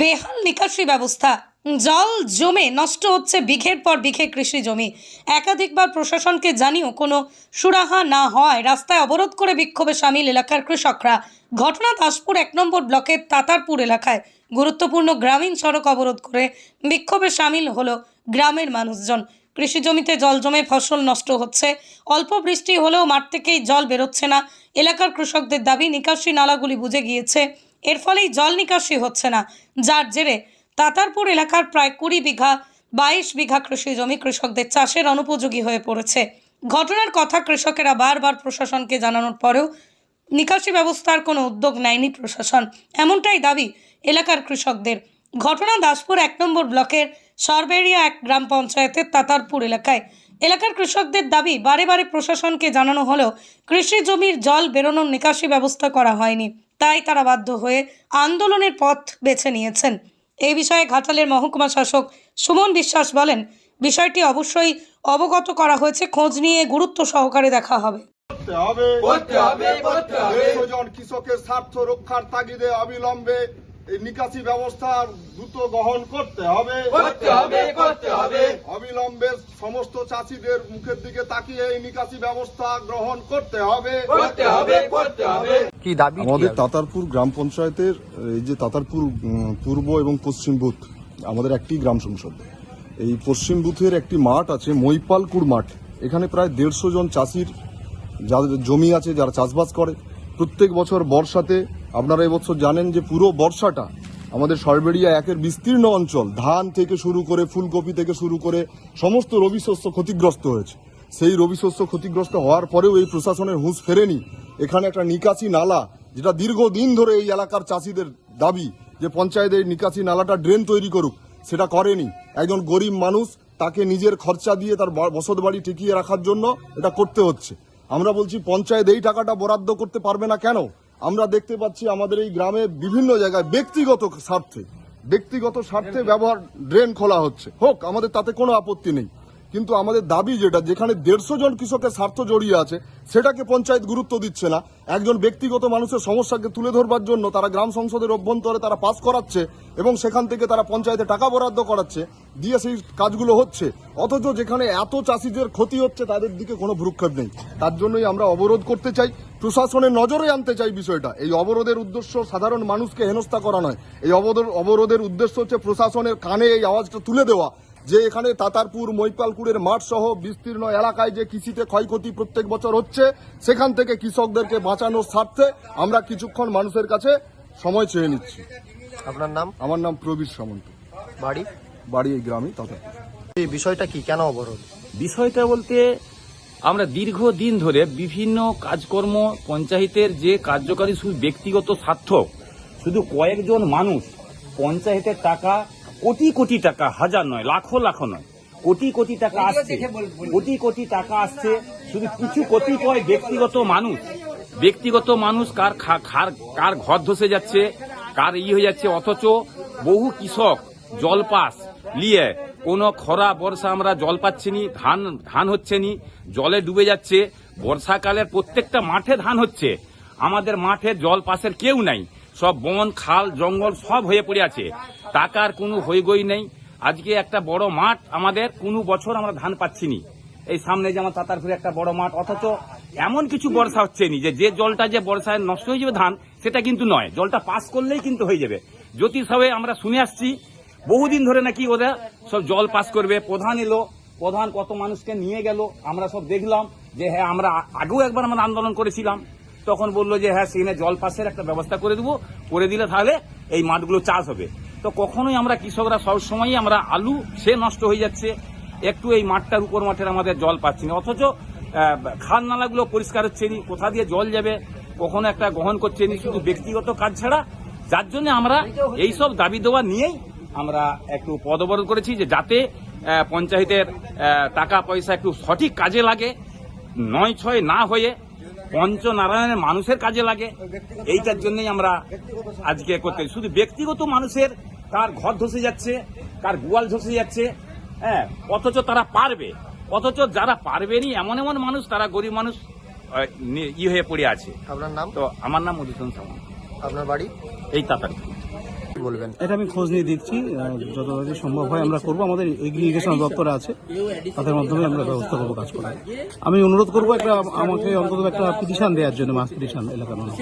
বেহাল নিকাশি ব্যবস্থা। জল জমে নষ্ট হচ্ছে বিঘের পর বিঘে কৃষি জমি। একাধিকবার প্রশাসনকে জানিও কোনো সুরাহা না হওয়ায় রাস্তায় অবরোধ করে বিক্ষোভে সামিল এলাকার কৃষকরা। ঘটনা দাসপুর এক নম্বর ব্লকের তাতারপুর এলাকায় গুরুত্বপূর্ণ গ্রামীণ সড়ক অবরোধ করে বিক্ষোভে সামিল হলো গ্রামের মানুষজন। কৃষি জমিতে জল জমে ফসল নষ্ট হচ্ছে। অল্প বৃষ্টি হলেও মাঠ থেকেই জল বেরোচ্ছে না। এলাকার কৃষকদের দাবি, নিকাশি নালাগুলি বুঝে গিয়েছে এর ফলেই জল নিকাশি হচ্ছে না। যার জেরে তাতারপুর এলাকার প্রায় কুড়ি বিঘা, বাইশ বিঘা কৃষি জমি কৃষকদের চাষের অনুপযোগী হয়ে পড়েছে। ঘটনার কথা কৃষকেরা বারবার প্রশাসনকে জানানোর পরেও নিকাশি ব্যবস্থার কোনো উদ্যোগ নেয়নি প্রশাসন। এমনটাই দাবি এলাকার কৃষকদের। ঘটনা দাসপুর এক নম্বর ব্লকের সরবেরিয়া এক গ্রাম পঞ্চায়েতের তাতারপুর এলাকায়। এলাকার কৃষকদের দাবি বারে বারে প্রশাসনকে জানানো হলেও কৃষি জমির জল বেরোনোর নিকাশি ব্যবস্থা করা হয়নি। তাই তারা বাধ্য হয়ে আন্দোলনের পথ বেছে নিয়েছেন। এই বিষয়ে ঘাটালের মহকুমা শাসক সুমন বিশ্বাস বলেন বিষয়টি অবশ্যই অবগত করা হয়েছে। খোঁজ নিয়ে গুরুত্ব সহকারে দেখা হবে। কৃষকের স্বার্থ রক্ষার তাগিদে অবিলম্বে নিকাশি ব্যবস্থা দ্রুত গ্রহণ করতে হবে। করতে হবে করতে হবে। অবিলম্বে সমস্ত চাষিদের মুখের দিকে তাকিয়ে এই নিকাশি ব্যবস্থা গ্রহণ করতে হবে। করতে হবে করতে হবে। কি দাবি? আমাদের তাতারপুর গ্রাম পঞ্চায়েতের এই যে তাতারপুর পূর্ব এবং পশ্চিম বুথ আমাদের একটি গ্রাম সংসদ। এই পশ্চিম বুথের একটি মাঠ আছে মৈপালকুড় মাঠ। এখানে প্রায় দেড়শো জন চাষির যাদের জমি আছে যারা চাষবাস করে। প্রত্যেক বছর বর্ষাতে আপনারা এবছর জানেন যে পুরো বর্ষাটা আমাদের সরবেরিয়া একের বিস্তীর্ণ অঞ্চল। ধান থেকে শুরু করে, ফুলকপি থেকে শুরু করে সমস্ত রবি শস্য ক্ষতিগ্রস্ত হয়েছে। সেই রবি শস্য ক্ষতিগ্রস্ত হওয়ার পরেও এই প্রশাসনের হুঁশ ফেরেনি। এখানে একটা নিকাশি নালা, যেটা দীর্ঘদিন ধরে এই এলাকার চাষিদের দাবি যে পঞ্চায়েতের নিকাশি নালাটা ড্রেন তৈরি করুক, সেটা করেনি। একজন গরিব মানুষ তাকে নিজের খরচা দিয়ে তার বসত বাড়ি টিকিয়ে রাখার জন্য এটা করতে হচ্ছে। আমরা বলছি, পঞ্চায়েত এই টাকাটা বরাদ্দ করতে পারবে না কেন? আমরা দেখতে পাচ্ছি আমাদের এই গ্রামে বিভিন্ন জায়গায় ব্যক্তিগত স্বার্থে ব্যক্তিগত স্বার্থে ব্যবহার ড্রেন খোলা হচ্ছে। হোক, আমাদের তাতে কোনো আপত্তি নেই। কিন্তু আমাদের দাবি যেটা, যেখানে দেড়শো জন কৃষকের স্বার্থ জড়িয়ে আছে, সেটাকে পঞ্চায়েত গুরুত্ব দিচ্ছে না। একজন ব্যক্তিগত মানুষের সমস্যাকে তুলে ধরবার জন্য তারা গ্রাম সংসদের অভ্যন্তরে তারা পাস করাচ্ছে এবং সেখান থেকে তারা পঞ্চায়েতে টাকা বরাদ্দ করাচ্ছে, দিয়ে সেই কাজগুলো হচ্ছে। অথচ যেখানে এত চাষিদের ক্ষতি হচ্ছে, তাদের দিকে কোনো ভ্রুক্ষেপ নেই। তার জন্যই আমরা অবরোধ করতে চাই, প্রশাসনের নজরে আনতে চাই বিষয়টা। এই অবরোধের উদ্দেশ্য সাধারণ মানুষকে হেনস্থা করা নয়। এই অবরোধ অবরোধের উদ্দেশ্য হচ্ছে প্রশাসনের কানে এই আওয়াজটা তুলে দেওয়া। যে এখানে তাতারপুর মৈপালপুরের মাঠ সহ বিস্তীর্ণ এলাকায় যে কৃষিতে ক্ষয়ক্ষতি প্রত্যেক বছর হচ্ছে সেখান থেকে কৃষকদেরকে বাঁচানোর স্বার্থে আমরা কিছুক্ষণ মানুষের কাছে সময় চেয়ে নিচ্ছি। আপনার নাম? আমার নাম প্রবীর সামন্ত। বাড়ি? বাড়ি এই গ্রামই তাতারপুর এই বিষয়টা কি? কেন অবরোধ? বিষয়টা বলতে আমরা দীর্ঘদিন ধরে বিভিন্ন কাজকর্ম পঞ্চায়েতের যে কার্যকারী শুধু ব্যক্তিগত স্বার্থ শুধু কয়েকজন মানুষ পঞ্চায়েতের টাকা কোটি কোটি টাকা হাজার নয় লাখো লাখো নয় কোটি কোটি টাকা আসছে। কোটি কোটি টাকা আসছে শুধু কিছু কতিপয় ব্যক্তিগত মানুষ। ব্যক্তিগত মানুষ কার খার- কার ঘর ধসে যাচ্ছে কার ই হয়ে যাচ্ছে অথচ বহু কৃষক জলপাস নিয়ে কোনো খরা বর্ষা আমরা জল পাচ্ছি নি ধান ধান হচ্ছে নি জলে ডুবে যাচ্ছে। বর্ষাকালের প্রত্যেকটা মাঠে ধান হচ্ছে। আমাদের মাঠে জল পাসের কেউ নাই। সব বন খাল জঙ্গল সব হয়ে পড়ে আছে। টাকার কোনো হইগই নেই। আজকে একটা বড় মাঠ আমাদের, কোনো বছর আমরা ধান পাচ্ছি নি এই সামনে যে আমার তাতারপুরে একটা বড় মাঠ, অথচ এমন কিছু বর্ষা হচ্ছে নি যে যে জলটা যে বর্ষায় নষ্ট হয়ে যাবে ধান, সেটা কিন্তু নয়। জলটা পাস করলেই কিন্তু হয়ে যাবে। জ্যোতিষ হবে আমরা শুনে আসছি, বহুদিন ধরে নাকি ওরা সব জল পাস করবে, প্রধান এলো, প্রধান কত মানুষকে নিয়ে গেল, আমরা সব দেখলাম যে হ্যাঁ আমরা আগেও একবার আমরা আন্দোলন করেছিলাম। তখন বলল যে হ্যাঁ সেখানে জল পাসের একটা ব্যবস্থা করে দেবো, করে দিলে তাহলে এই মাঠগুলো চাষ হবে। তো কখনোই আমরা কৃষকরা সব সময়ই আমরা আলু, সে নষ্ট হয়ে যাচ্ছে। একটু এই মাঠটার উপর মাঠের আমাদের জল পাচ্ছি না। অথচ খাল নালাগুলো পরিষ্কার হচ্ছে নি, কোথা দিয়ে জল যাবে, কখনো একটা গ্রহণ করছে নি, শুধু ব্যক্তিগত কাজ ছাড়া। যার জন্য আমরা এইসব দাবি দেওয়া নিয়েই আমরা একটু পদ অবরোধ করেছি যে যাতে পঞ্চায়েতের টাকা পয়সা একটু সঠিক কাজে লাগে, নয় ছয় না হয়ে পঞ্চনারায়ণের মানুষের কাজে লাগে। এইটার জন্যই আমরা আজকে করতে শুধু ব্যক্তিগত মানুষের কার ঘর ধসে যাচ্ছে কার গোয়াল ধসে যাচ্ছে হ্যাঁ অথচ তারা পারবে অথচ যারা পারবেনি এমন এমন মানুষ তারা গরিব মানুষ ই হয়ে পড়ে আছে। আপনার নাম? তো আমার নাম মধুসূদন সামন্ত। আপনার বাড়ি? এই তাতার বলবেন। এটা আমি খোঁজ নিয়ে দেখছি যত তাড়াতাড়ি সম্ভব হয় আমরা করব আমাদের এগ্রিগেশন দপ্তর আছে তাদের মাধ্যমে আমরা ব্যবস্থা করব কাজ করার। আমি অনুরোধ করব একটা আমাকে অন্তত একটা পিটিশন দেওয়ার জন্য মাস পিটিশন এলাকার মানুষ